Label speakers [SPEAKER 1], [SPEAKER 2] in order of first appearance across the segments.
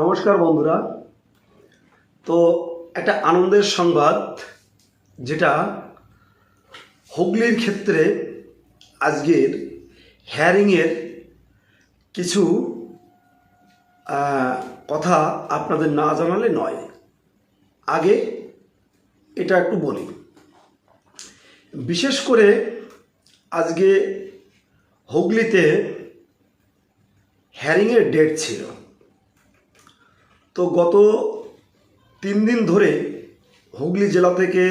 [SPEAKER 1] নমস্কার বন্ধুরা। তো একটা আনন্দের সংবাদ, যেটা হুগলির ক্ষেত্রে আজকের হ্যারিংয়ের কিছু কথা আপনাদের না জানালে নয়। আগে এটা একটু বলি। বিশেষ করে আজকে হুগলিতে হ্যারিংয়ের ডেট ছিল। তো গত তিন দিন ধরে হুগলি জেলা থেকে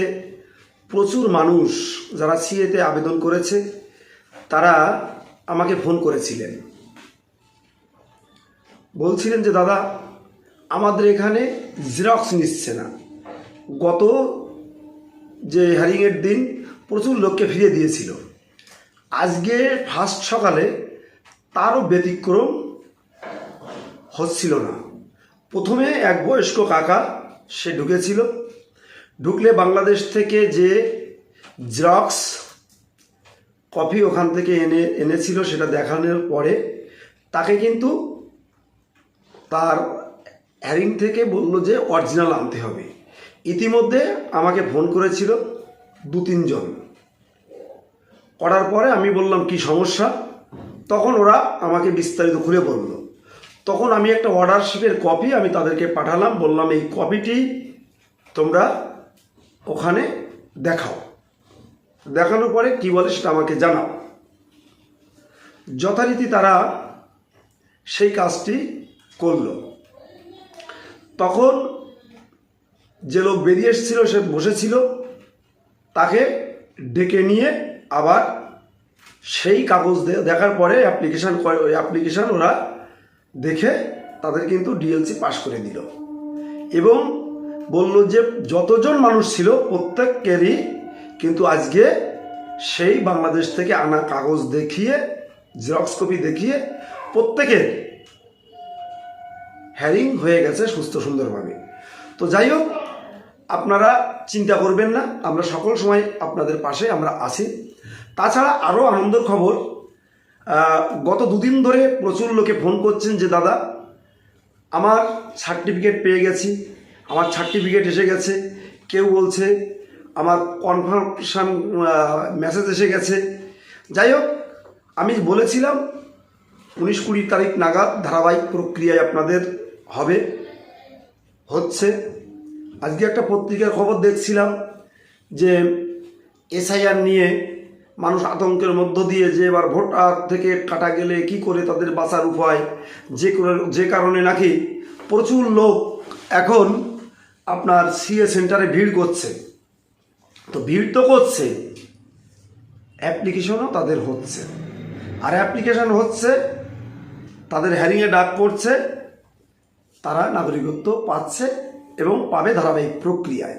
[SPEAKER 1] প্রচুর মানুষ যারা সিএতে আবেদন করেছে, তারা আমাকে ফোন করেছিলেন। বলছিলেন যে, দাদা, আমাদের এখানে জেরক্স নিচ্ছে না। গত যে হ্যারিংয়ের দিন প্রচুর লোককে ফিরিয়ে দিয়েছিল। আজকে ফার্স্ট সকালে তারও ব্যতিক্রম হচ্ছিল না। প্রথমে এক বয়স্ক কাকা, সে ঢুকেছিল। ঢুকলে বাংলাদেশ থেকে যে জেরক্স কফি ওখান থেকে এনে, এনেছিল সেটা দেখানোর পরে তাকে কিন্তু তার হ্যারিং থেকে বলল যে অরিজিনাল আনতে হবে। ইতিমধ্যে আমাকে ফোন করেছিল দু তিনজন। করার পরে আমি বললাম, কি সমস্যা? তখন ওরা আমাকে বিস্তারিত খুলে বলল। তখন আমি একটা অর্ডার শিপের কপি আমি তাদেরকে পাঠালাম, বললাম, এই কপিটি তোমরা ওখানে দেখাও। দেখানোর পরে কি বলে সেটা আমাকে জানাও। যথারীতি তারা সেই কাজটি করল। তখন যে লোক বেরিয়ে এসেছিল, সে বসেছিল, তাকে ডেকে নিয়ে আবার সেই কাগজ দেখার পরে অ্যাপ্লিকেশান করে ওই অ্যাপ্লিকেশান ওরা দেখে তাদের কিন্তু ডিএলসি পাশ করে দিল। এবং বলল যে যতজন মানুষ ছিল প্রত্যেকেরই কিন্তু আজকে সেই বাংলাদেশ থেকে আনা কাগজ দেখিয়ে জেরক্স কপি দেখিয়ে প্রত্যেকের হ্যারিং হয়ে গেছে সুস্থ সুন্দরভাবে। তো যাই হোক, আপনারা চিন্তা করবেন না, আমরা সকল সময় আপনাদের পাশে আমরা আছি। তাছাড়া আরও আনন্দের খবর গত দুদিন ধরে প্রচুর লোকে ফোন করছেন যে, দাদা, আমার সার্টিফিকেট পেয়ে গেছি, আমার সার্টিফিকেট এসে গেছে। কেউ বলছে, আমার কনফার্মেশন মেসেজ এসে গেছে। যাই হোক, আমি বলেছিলাম, উনিশ কুড়ি তারিখ নাগাদ ধারাবাহিক প্রক্রিয়ায় আপনাদের হবে। হচ্ছে, আজকে একটা পত্রিকার খবর দেখছিলাম যে, এসআইআর নিয়ে মানুষ আতঙ্কের মধ্য দিয়ে যে এবার ভোটার থেকে কাটা গেলে কি করে তাদের বাঁচার উপায়? যে যে কারণে নাকি প্রচুর লোক এখন আপনার সিএ সেন্টারে ভিড় করছে। তো ভিড় তো করছে। অ্যাপ্লিকেশনও তাদের হচ্ছে। আর অ্যাপ্লিকেশন হচ্ছে, তাদের হ্যারিংয়ে ডাক পড়ছে, তারা নাগরিকত্ব পাচ্ছে এবং পাবে ধারাবাহিক প্রক্রিয়ায়।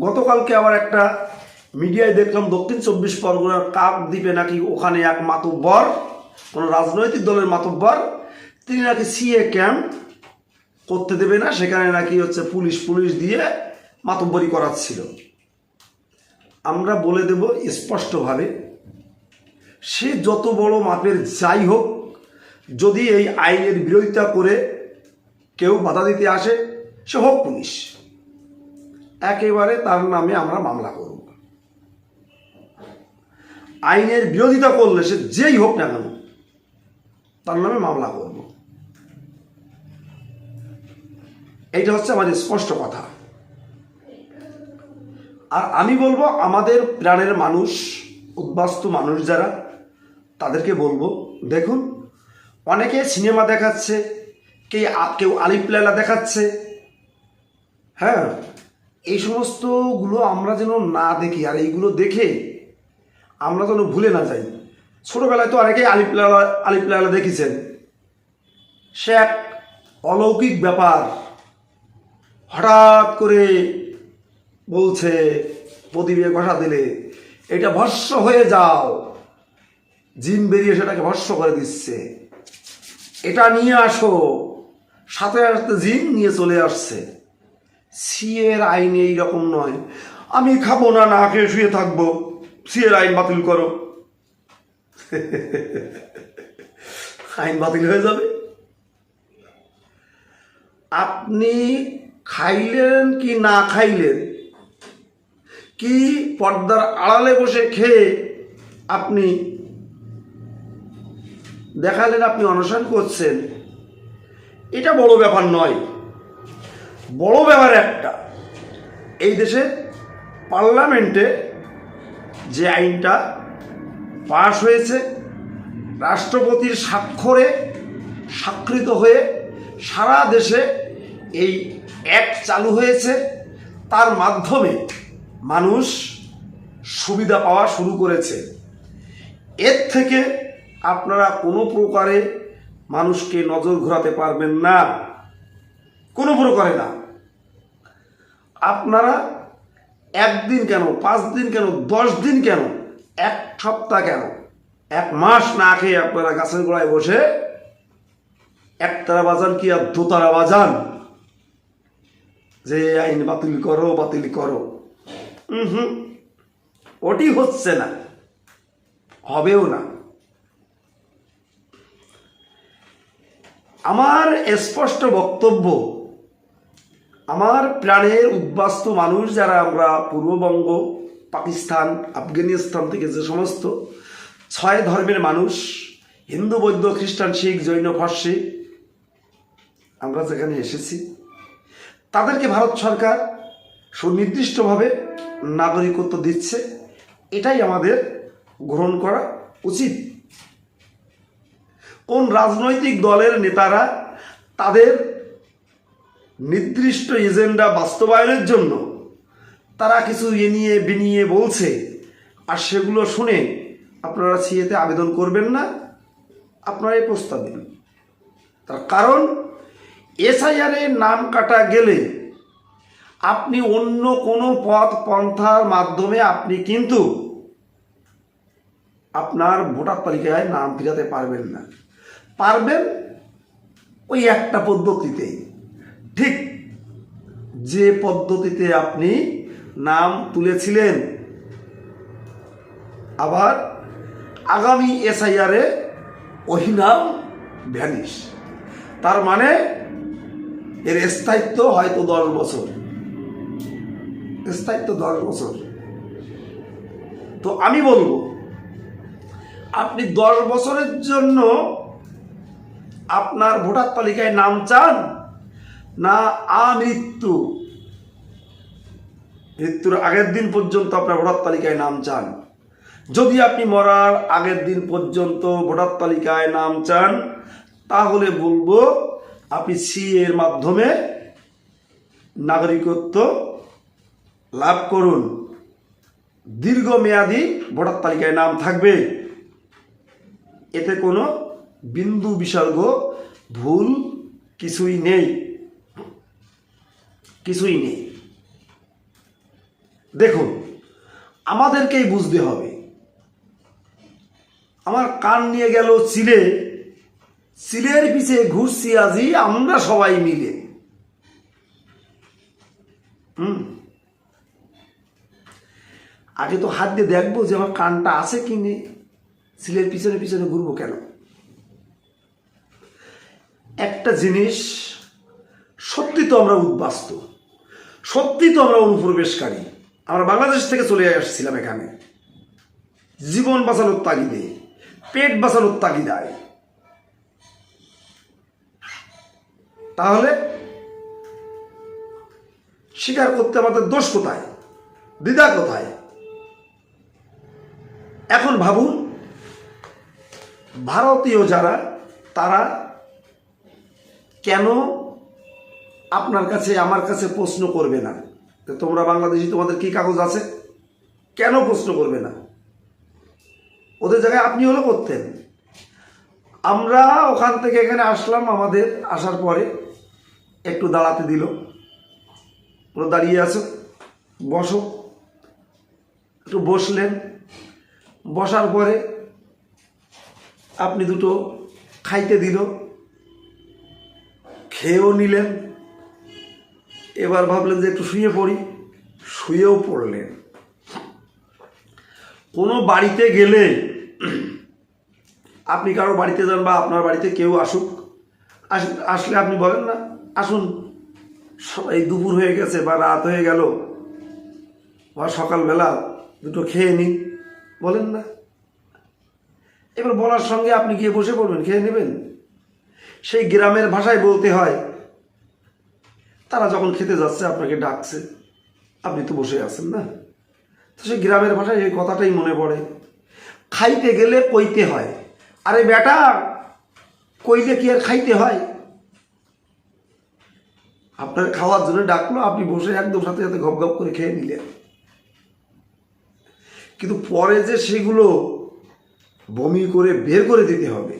[SPEAKER 1] গতকালকে আবার একটা মিডিয়ায় দেখলাম দক্ষিণ চব্বিশ পরগনার কাক দ্বীপে নাকি ওখানে এক মাতব্বর, কোনো রাজনৈতিক দলের মাতব্বর, তিনি নাকি সিএ ক্যাম্প করতে দেবে না, সেখানে নাকি হচ্ছে পুলিশ পুলিশ দিয়ে মাতব্বরি করাচ্ছিল। আমরা বলে দেব স্পষ্টভাবে, সে যত বড় মাপের যাই হোক, যদি এই আইনের বিরোধিতা করে কেউ বাধা দিতে আসে, সে হোক পুলিশ। একেবারে তার নামে আমরা মামলা করব। আইনের বিরোধিতা করলে সে যেই হোক না কেন, তার নামে মামলা করব। এইটা হচ্ছে আমাদের স্পষ্ট কথা। আর আমি বলব, আমাদের প্রাণের মানুষ, উদ্বাস্তু মানুষ যারা, তাদেরকে বলব, দেখুন, অনেকে সিনেমা দেখাচ্ছে কে কেউ আলিপ লাইলা দেখাচ্ছে হ্যাঁ এই সমস্তগুলো আমরা যেন না দেখি, আর এইগুলো দেখে আমরা যেন ভুলে না যাই। ছোটোবেলায় তো অনেকেই আলিপ লাইলা আলিপ লাইলা দেখেছেন। সে এক অলৌকিক ব্যাপার। হঠাৎ করে বলছে, প্রদীপে ঘষা দিলে, এটা ভস্য হয়ে যাও। জিম বেরিয়ে সেটাকে ভস্য করে দিচ্ছে। এটা নিয়ে আসো। সাথে সাথে জিম নিয়ে চলে আসছে। সিয়ের আইন এই রকম নয়। আমি খাব না না খেয়ে শুয়ে থাকব। সিএর আইন বাতিল করো। আইন বাতিল হয়ে যাবে। আপনি খাইলেন কি না খাইলেন? কি পর্দার আড়ালে বসে খেয়ে আপনি দেখালেন আপনি অনশন করছেন? এটা বড় ব্যাপার নয়। বড় ব্যাপার একটা। এই দেশে পার্লামেন্টে যে আইনটা পাশ হয়েছে, রাষ্ট্রপতির স্বাক্ষরে স্বাক্ষরিত হয়ে সারা দেশে এই অ্যাপ চালু হয়েছে। তার মাধ্যমে মানুষ সুবিধা পাওয়া শুরু করেছে। এর থেকে আপনারা কোনো প্রকারে মানুষকে নজর ঘোরাতে পারবেন না। কোনো প্রকারে না। আপনারা একদিন কেন? পাঁচ দিন কেন? দশ দিন কেন? এক সপ্তাহ কেন? এক মাস না খেয়ে আপনারা গাছের গোড়ায় বসে একতারা বাজান কি আর দোতারা বাজান? যে আইন বাতিল করো বাতিল করো। হুম ওটি হচ্ছে না, হবেও না। আমার স্পষ্ট বক্তব্য আমার প্রাণের উদ্বাস্ত মানুষ যারা আমরা পূর্ববঙ্গ, পাকিস্তান, আফগানিস্তান থেকে যে সমস্ত ছয় ধর্মের মানুষ, হিন্দু, বৌদ্ধ, খ্রিস্টান, শিখ, জৈন, ফার্সি, আমরা যেখানে এসেছি, তাদেরকে ভারত সরকার সুনির্দিষ্টভাবে নাগরিকত্ব দিচ্ছে। এটাই আমাদের গ্রহণ করা উচিত। কোন রাজনৈতিক দলের নেতারা তাদের নির্দিষ্ট এজেন্ডা বাস্তবায়নের জন্য তারা কিছু এ নিয়ে বিনিয়ে বলছে। আর সেগুলো শুনে আপনারা সিএতে আবেদন করবেন না। আপনারা এই প্রস্তাব দিন। তার কারণ, এসআইআরে নাম কাটা গেলে আপনি অন্য কোনো পথ পন্থার মাধ্যমে আপনি কিন্তু আপনার ভোটার তালিকায় নাম ফিরাতে পারবেন না। পারবেন ওই একটা পদ্ধতিতেই। ঠিক যে পদ্ধতিতে আপনি নাম তুলেছিলেন, আবার আগামী এসআইআরে ওই নাম ভ্যানিশ। তার মানে এর স্থায়িত্ব হয়তো দশ বছর। স্থায়িত্ব দশ বছর। তো আমি বলব, আপনি দশ বছরের জন্য আপনার ভোটার তালিকায় নাম চান না, আমৃত্যু। মৃত্যুর আগের দিন পর্যন্ত আপনার ভোটার তালিকায় নাম চান। যদি আপনি মরার আগের দিন পর্যন্ত ভোটার তালিকায় নাম চান, তাহলে বলব আপনি সি এর মাধ্যমে নাগরিকত্ব লাভ করুন। দীর্ঘমেয়াদী ভোটার তালিকায় নাম থাকবে। এতে কোনো বিন্দু বিসর্গ ভুল কিছুই নেই। কিছুই নেই। দেখুন, আমাদেরকেই বুঝতে হবে। আমার কান নিয়ে গেল চিলে চিলের পিছে ঘুরছি আজি, আমরা সবাই মিলে। হুম? আগে তো হাত দিয়ে দেখব যে আমার কানটা আছে কি নেই। সিলের পিছনে পিছনে ঘুরবো কেন? একটা জিনিস সত্যি তো আমরা উদ্বাস্ত। সত্যি তো আমরা অনুপ্রবেশকারী। আমরা বাংলাদেশ থেকে চলে আসছিলাম এখানে। জীবন বাঁচানোর তাগিদে, পেট বাঁচানোর তাগিদায়। তাহলে স্বীকার করতে আমাদের দোষ কোথায়? দ্বিধা কোথায়? এখন ভাবুন, ভারতীয় যারা, তারা কেন আপনার কাছে, আমার কাছে প্রশ্ন করবে না। তো তোমরা বাংলাদেশি, তোমাদের কি কাগজ আছে? কেন প্রশ্ন করবে না? ওদের জায়গায় আপনি হলো করতেন। আমরা ওখান থেকে এখানে আসলাম, আমাদের আসার পরে একটু দাঁড়াতে দিল। ওরা দাঁড়িয়ে আছো, বসো। একটু বসলেন। বসার পরে আপনি দুটো খাইতে দিল। খেয়েও নিলেন। এবার ভাবলেন যে একটু শুয়ে পড়ি। শুয়েও পড়লেন। কোনো বাড়িতে গেলে আপনি কারও বাড়িতে যান বা আপনার বাড়িতে কেউ আসুক। আস- আসলে আপনি বলেন না, আসুন। স- এই দুপুর হয়ে গেছে বা রাত হয়ে গেল বা সকালবেলা দুটো খেয়ে নিন। বলেন না। এবার বলার সঙ্গে আপনি গিয়ে বসে পড়বেন, খেয়ে নেবেন। সেই গ্রামের ভাষায় বলতে হয় তারা যখন খেতে যাচ্ছে, আপনাকে ডাকছে, আপনি তো বসে আছেন না। তো সেই গ্রামের ভাষায় এই কথাটাই মনে পড়ে। খাইতে গেলে কইতে হয়। আরে বেটা, কইলে কি আর খাইতে হয়? আপনার খাওয়ার জন্য ডাকলো, আপনি বসে একদম সাথে সাথে গপ গপ করে খেয়ে নিলেন। কিন্তু পরে যে সেগুলো বমি করে বের করে দিতে হবে,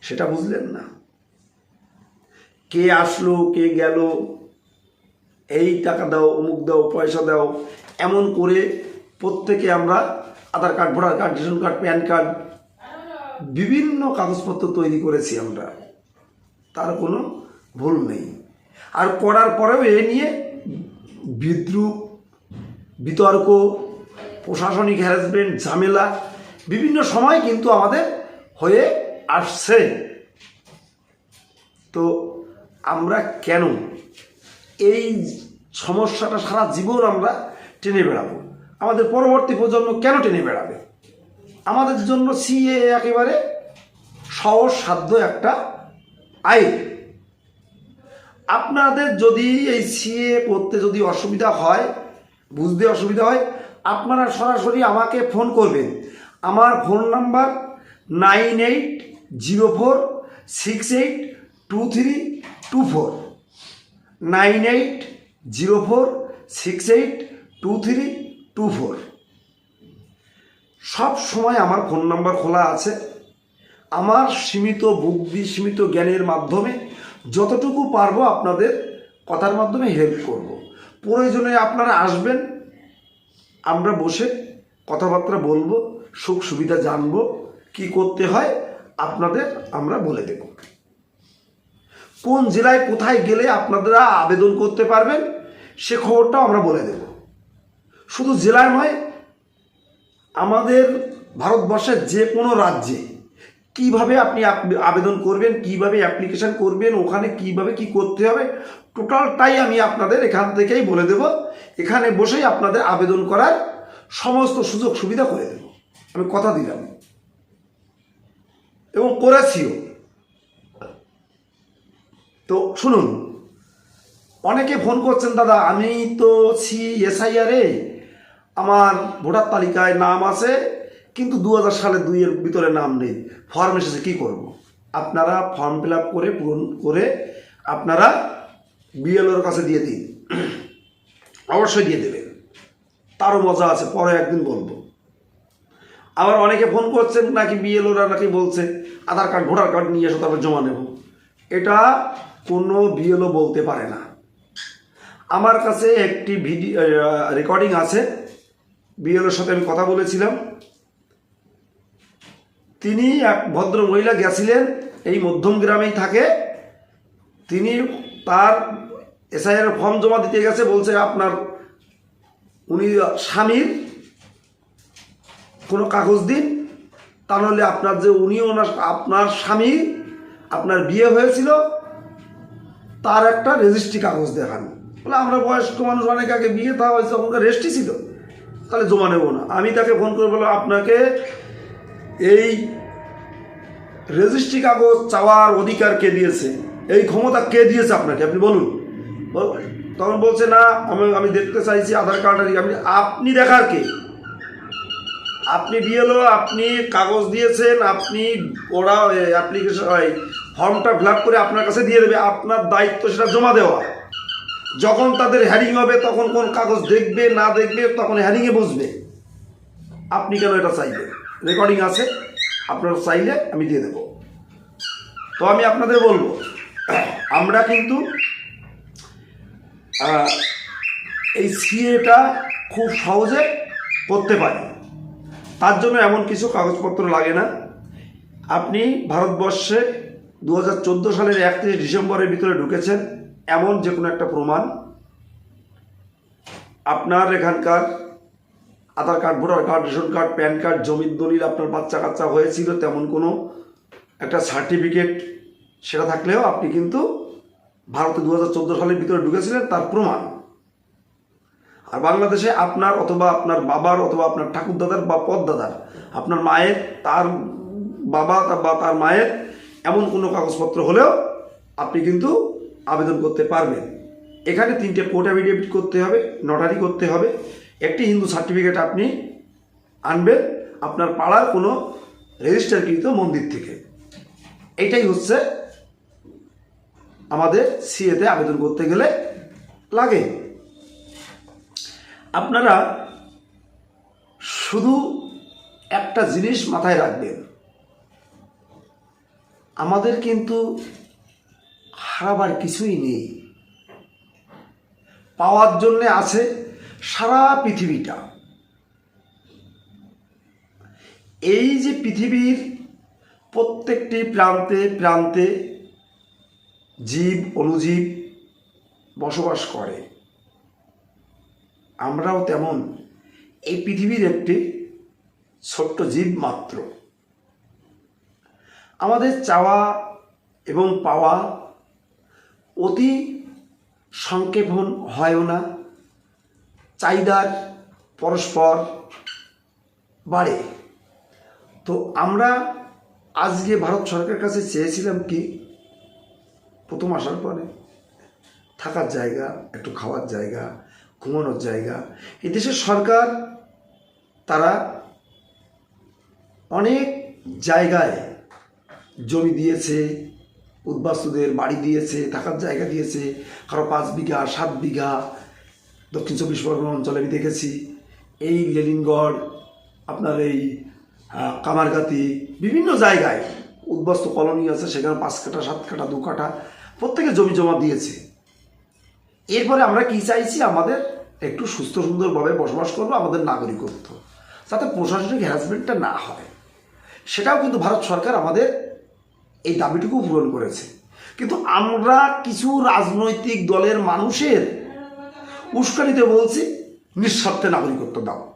[SPEAKER 1] সেটা বুঝলেন না। কে আসলো, কে গেল এই টাকা দাও, অমুক দাও, পয়সা দাও, এমন করে প্রত্যেকে আমরা Aadhaar card, voter card, ration card, PAN card বিভিন্ন কাগজপত্র তৈরি করেছি আমরা। তার কোনো ভুল নেই। আর করার পরেও এ নিয়ে বিদ্রুপ, বিতর্ক, প্রশাসনিক হ্যারাসমেন্ট ঝামেলা বিভিন্ন সময় কিন্তু আমাদের হয়ে আসছে। তো আমরা কেন এই সমস্যাটা সারা জীবন আমরা টেনে বেড়াবো। আমাদের পরবর্তী প্রজন্ম কেন টেনে বেড়াবে? আমাদের জন্য সিএ একেবারে সহজ সাধ্য একটা আইন। আপনাদের যদি এই সিএ করতে যদি অসুবিধা হয়, বুঝতে অসুবিধা হয়, আপনারা সরাসরি আমাকে ফোন করবেন। আমার phone number nine eight zero four six eight two three two four. Nine eight zero four six eight two three two four. সব সময় আমার ফোন নাম্বার খোলা আছে। আমার সীমিত বুদ্ধি, সীমিত জ্ঞানের মাধ্যমে যতটুকু পারব আপনাদের কথার মাধ্যমে হেল্প করব। প্রয়োজনে আপনারা আসবেন, আমরা বসে কথাবার্তা বলব সুখ সুবিধা জানব, কি করতে হয় আপনাদের আমরা বলে দেব। কোন জেলায় কোথায় গেলে আপনারা আবেদন করতে পারবেন, সে খবরটাও আমরা বলে দেব। শুধু জেলায় নয়, আমাদের ভারতবর্ষের যে কোনো রাজ্যে কীভাবে আপনি আবেদন করবেন, কীভাবে অ্যাপ্লিকেশন করবেন, ওখানে কীভাবে কি করতে হবে, টোটালটাই আমি আপনাদের এখান থেকেই বলে দেব। এখানে বসেই আপনাদের আবেদন করার সমস্ত সুযোগ সুবিধা করে দেব। আমি কথা দিলাম। এবং করেছিও। তো শুনুন, অনেকে ফোন করছেন, দাদা, আমি তো সি এসআইআরে আমার ভোটার তালিকায় নাম আছে, কিন্তু দু হাজার সালে দুইয়ের ভিতরে নাম নেই। ফর্ম এসেছে, কী করব। আপনারা ফর্ম ফিল করে, পূরণ করে আপনারা বিএলওর কাছে দিয়ে দিন। অবশ্যই দিয়ে দেবেন। তারও মজা আছে, পরে একদিন বলব। আবার অনেকে ফোন করছেন, নাকি বিএলওরা নাকি বলছে, আধার কার্ড, ভোটার কার্ড নিয়ে এসো, তারপর জমা নেব। এটা কোনো বিএলও বলতে পারে না। আমার কাছে একটি ভিডিও রেকর্ডিং আছে। বিএলওর সাথে আমি কথা বলেছিলাম। তিনি এক ভদ্র মহিলা গেছিলেন, এই মধ্যম গ্রামেই থাকে। তিনি তার এসআইআর ফর্ম জমা দিতে গেছে, বলছে আপনার, উনি স্বামীর, কোনো কাগজ দিন। তা নাহলে আপনার যে উনি ওনার, আপনার স্বামী, আপনার বিয়ে হয়েছিল তার একটা রেজিস্ট্রি কাগজ দেখান। বলে, আমরা বয়স্ক মানুষ, অনেক আগে বিয়ে তা হয়েছে তখনকার রেজিস্ট্রি ছিল। তাহলে জমা নেব না। আমি তাকে ফোন করে বললাম, আপনাকে এই রেজিস্ট্রি কাগজ চাওয়ার অধিকার কে দিয়েছে? এই ক্ষমতা কে দিয়েছে আপনাকে? আপনি বলুন। বল- তখন বলছে, না, আমি আমি দেখতে চাইছি আধার কার্ড। আপনি আপনি দেখার কে? আপনি বিএলও, আপনি কাগজ দিয়েছেন, আপনি ওরা অ্যাপ্লিকেশন ফর্মটা ফিল করে আপনার কাছে দিয়ে দেবে, আপনার দায়িত্ব সেটা জমা দেওয়া। যখন তাদের হ্যারিং হবে, তখন কোন কাগজ দেখবে, না দেখবে, তখন হ্যারিংয়ে বসবে। আপনি কেন এটা চাইবেন? রেকর্ডিং আছে, আপনার চাইলে আমি দিয়ে দেব। তো আমি আপনাদের বলব, আমরা কিন্তু এই সিএটা খুব সহজে করতে পারি। তার জন্য এমন কিছু কাগজপত্র লাগে না। আপনি ভারতবর্ষে দু হাজার চোদ্দ সালের একত্রিশ ডিসেম্বরের ভিতরে ঢুকেছেন এমন যে কোনো একটা প্রমাণ। আপনার এখানকার Aadhaar card, voter card, ration card, PAN card, জমির দলিল আপনার বাচ্চা কাচ্চা হয়েছিল তেমন কোনো একটা সার্টিফিকেট সেটা থাকলেও আপনি কিন্তু ভারতে দু হাজার চোদ্দ সালের ভিতরে ঢুকেছিলেন তার প্রমাণ। আর বাংলাদেশে আপনার অথবা আপনার বাবার অথবা আপনার ঠাকুরদাদার বা পদদাদার, আপনার মায়ের, তার বাবা বা তার মায়ের এমন কোনো কাগজপত্র হলেও আপনি কিন্তু আবেদন করতে পারবেন। এখানে তিনটে কোর্ট অ্যাফিডেভিট করতে হবে নটারি করতে হবে। একটি হিন্দু সার্টিফিকেট আপনি আনবেন আপনার পাড়ার কোনো রেজিস্টারকৃত মন্দির থেকে। এটাই হচ্ছে আমাদের সিএতে আবেদন করতে গেলে লাগে। আপনারা শুধু একটা জিনিস মাথায় রাখবেন আমাদের কিন্তু হারাবার কিছুই নেই। পাওয়ার জন্যে আছে সারা পৃথিবীটা। এই যে পৃথিবীর প্রত্যেকটি প্রান্তে প্রান্তে জীব, অনুজীব বসবাস করে। আমরাও তেমন। এই পৃথিবীর একটি ছোট্ট জীব মাত্র। আমাদের চাওয়া এবং পাওয়া অতি সংক্ষেপণ হয়ও না। চাহিদার পরস্পর বাড়ে। তো আমরা আজকে ভারত সরকারের কাছে চেয়েছিলাম কি, প্রথম আসার পরে থাকার জায়গা, একটু খাওয়ার জায়গা, ঘুমানোর জায়গা। এই দেশের সরকার তারা অনেক জায়গায় জমি দিয়েছে, উদ্বাস্তুদের বাড়ি দিয়েছে, থাকার জায়গা দিয়েছে, কারও পাঁচ বিঘা, সাত বিঘা, দক্ষিণ চব্বিশ পরগনা অঞ্চলে আমি দেখেছি। এই লেলিনগড়, আপনার এই কামারগাতি বিভিন্ন জায়গায় উদ্বাস্তু কলোনি আছে, সেখানে পাঁচ কাঠা, সাত কাঠা, দু কাঠা প্রত্যেকে জমি জমা দিয়েছে। এরপরে আমরা কি চাইছি? আমাদের একটু সুস্থ সুন্দরভাবে বসবাস করব, আমাদের নাগরিকত্ব, যাতে প্রশাসনিক হ্যারাসমেন্টটা না হয়। সেটাও কিন্তু ভারত সরকার আমাদের এই দাবিটুকু পূরণ করেছে। কিন্তু আমরা কিছু রাজনৈতিক দলের মানুষের উস্কানিতে বলছি, নিঃস্বার্থে নাগরিকত্ব দাও।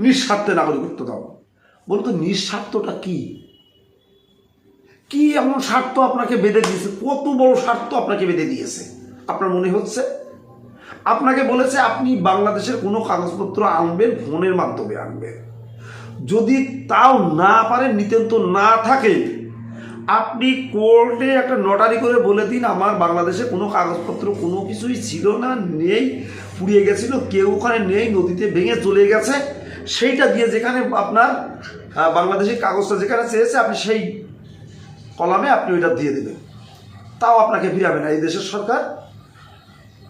[SPEAKER 1] নিঃস্বার্থে নাগরিকত্ব দাও। বলতো নিঃস্বার্থটা কি? কি এমন স্বার্থ আপনাকে বেঁধে দিয়েছে? কত বড় স্বার্থ আপনাকে বেঁধে দিয়েছে? আপনার মনে হচ্ছে? আপনাকে বলেছে, আপনি বাংলাদেশের কোনো কাগজপত্র আনবেন, ফোনের মাধ্যমে আনবেন। যদি তাও না পারেন, নিতেন্ত না থাকে আপনি কোর্টে একটা নটারি করে বলে দিন, আমার বাংলাদেশে কোনো কাগজপত্র, কোনো কিছুই ছিল না, নেই, পুড়িয়ে গেছিল, কেউ ওখানে নেই, নদীতে ভেঙে চলে গেছে। সেইটা দিয়ে যেখানে আপনার বাংলাদেশের কাগজটা যেখানে চেয়েছে, আপনি সেই কলামে আপনি ওইটা দিয়ে দেবেন। তাও আপনাকে ফিরাবে না। এই দেশের সরকার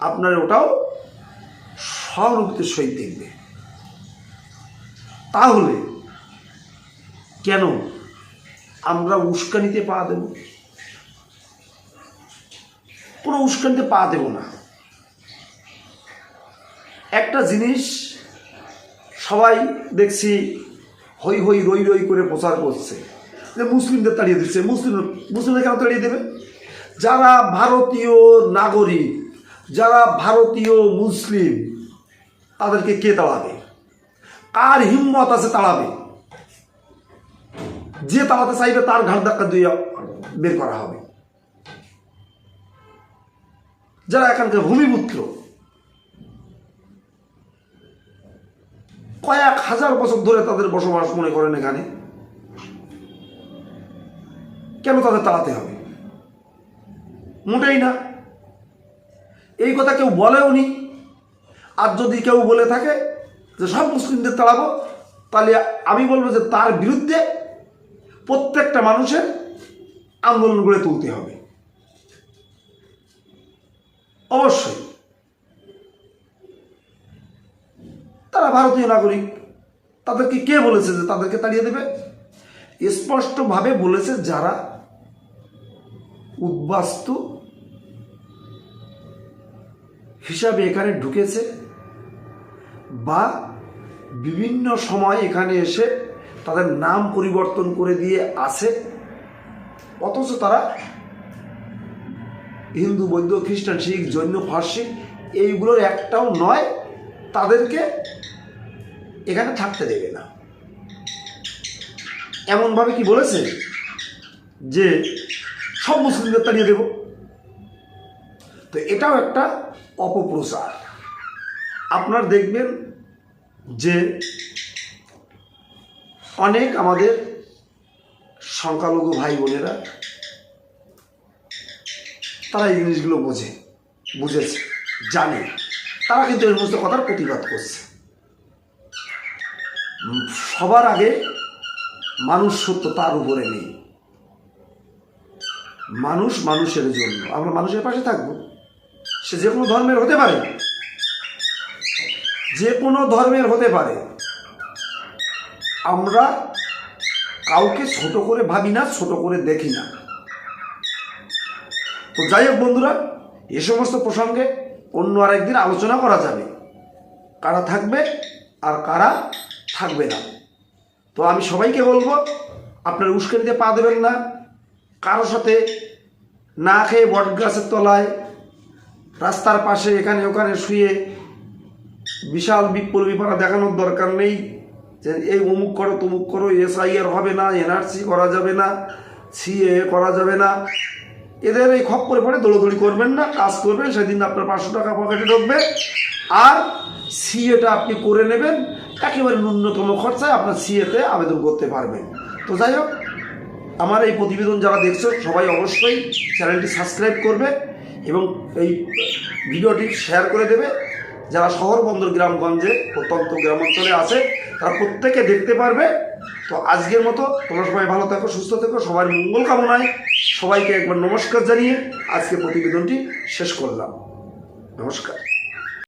[SPEAKER 1] আপনার ওটাও সহানুভূতির সহিত দেখবে। তাহলে কেন আমরা উস্কানিতে পা দেব। কোনো উস্কানিতে পা দেব না। একটা জিনিস সবাই দেখছি হই হই রই রই করে প্রচার করছে। যে মুসলিমদের তাড়িয়ে দিচ্ছে, মুসলিম, মুসলিমদের কেন তাড়িয়ে দেবে? যারা ভারতীয় নাগরিক, যারা ভারতীয় মুসলিম, তাদেরকে কে তাড়াবে? কার হিম্মত আছে তাড়াবে? যে তাড়াতে চাইবে তার ঘাট ধাক্কা দিয়ে বের করা হবে। যারা এখানকার ভূমিপুত্র, কয়েক হাজার বছর ধরে তাদের বসবাস মনে করেন এখানে, কেন তাদের তাড়াতে হবে? মোটেই না। এই কথা কেউ বলেও নি। আর যদি কেউ বলে থাকে যে সব মুসলিমদের তাড়াবো তাহলে আমি বলব যে তার বিরুদ্ধে প্রত্যেকটা মানুষের আন্দোলন গড়ে তুলতে হবে। অবশ্যই। তারা ভারতীয় নাগরিক, তাদেরকে কে বলেছে যে তাদেরকে তাড়িয়ে দেবে? স্পষ্টভাবে বলেছে যারা উদ্বাস্তু হিসাবে এখানে ঢুকেছে বা বিভিন্ন সময় এখানে এসে তাদের নাম পরিবর্তন করে দিয়ে আছে। অথচ তারা হিন্দু, বৌদ্ধ, খ্রিস্টান, শিখ, জৈন, ফার্সি এইগুলোর একটাও নয়, তাদেরকে এখানে থাকতে দেবে না। এমনভাবে কি বলেছে যে সব মুসলিমদের তাড়িয়ে দেব? তো এটাও একটা অপপ্রচার। আপনার দেখবেন যে অনেক আমাদের সংখ্যালঘু ভাই বোনেরা তারা এই জিনিসগুলো বোঝে, বুঝেছে, জানে। তারা কিন্তু এই সমস্ত কথার প্রতিবাদ করছে। সবার আগে মানুষ সত্য তার উপরে নেই। মানুষ মানুষের জন্য। আমরা মানুষের পাশে থাকব। সে যে কোনো ধর্মের হতে পারে। যে কোনো ধর্মের হতে পারে। আমরা কাউকে ছোট করে ভাবি না, ছোট করে দেখি না। তো যাই হোক বন্ধুরা, এ সমস্ত প্রসঙ্গে অন্য আরেকদিন আলোচনা করা যাবে। কারা থাকবে আর কারা থাকবে না। তো আমি সবাইকে বলব, আপনার উস্কানিতে পা দেবেন না। কারোর সাথে না খেয়ে বট গাছের তলায়, রাস্তার পাশে এখানে ওখানে শুয়ে বিশাল বিপ্লব বিপারা দেখানোর দরকার নেই। যে এই অমুক করো, তমুক করো এসআইআর হবে না, এনআরসি করা যাবে না, সিএ করা যাবে না। এদের এই খপ করে পড়ে, দৌড়দৌড়ি করবেন না, কাজ করবেন, সেদিন আপনার পাঁচশো টাকা পকেটে ঢুকবে। আর সিএটা আপনি করে নেবেন, একেবারে ন্যূনতম খরচায় আপনার সিএতে আবেদন করতে পারবেন। তো যাই হোক, আমার এই প্রতিবেদন যারা দেখছ, সবাই অবশ্যই চ্যানেলটি সাবস্ক্রাইব করবে এবং এই ভিডিওটি শেয়ার করে দেবে। যারা শহর বন্দর গ্রামগঞ্জে প্রত্যন্ত গ্রামাঞ্চলে আছে, তারা প্রত্যেকে দেখতে পারবে। তো আজকের মতো তোমরা সবাই ভালো থাকো, সুস্থ থেকো, সবার মঙ্গল কামনায় সবাইকে একবার নমস্কার জানিয়ে আজকে প্রতিবেদনটি শেষ করলাম। নমস্কার।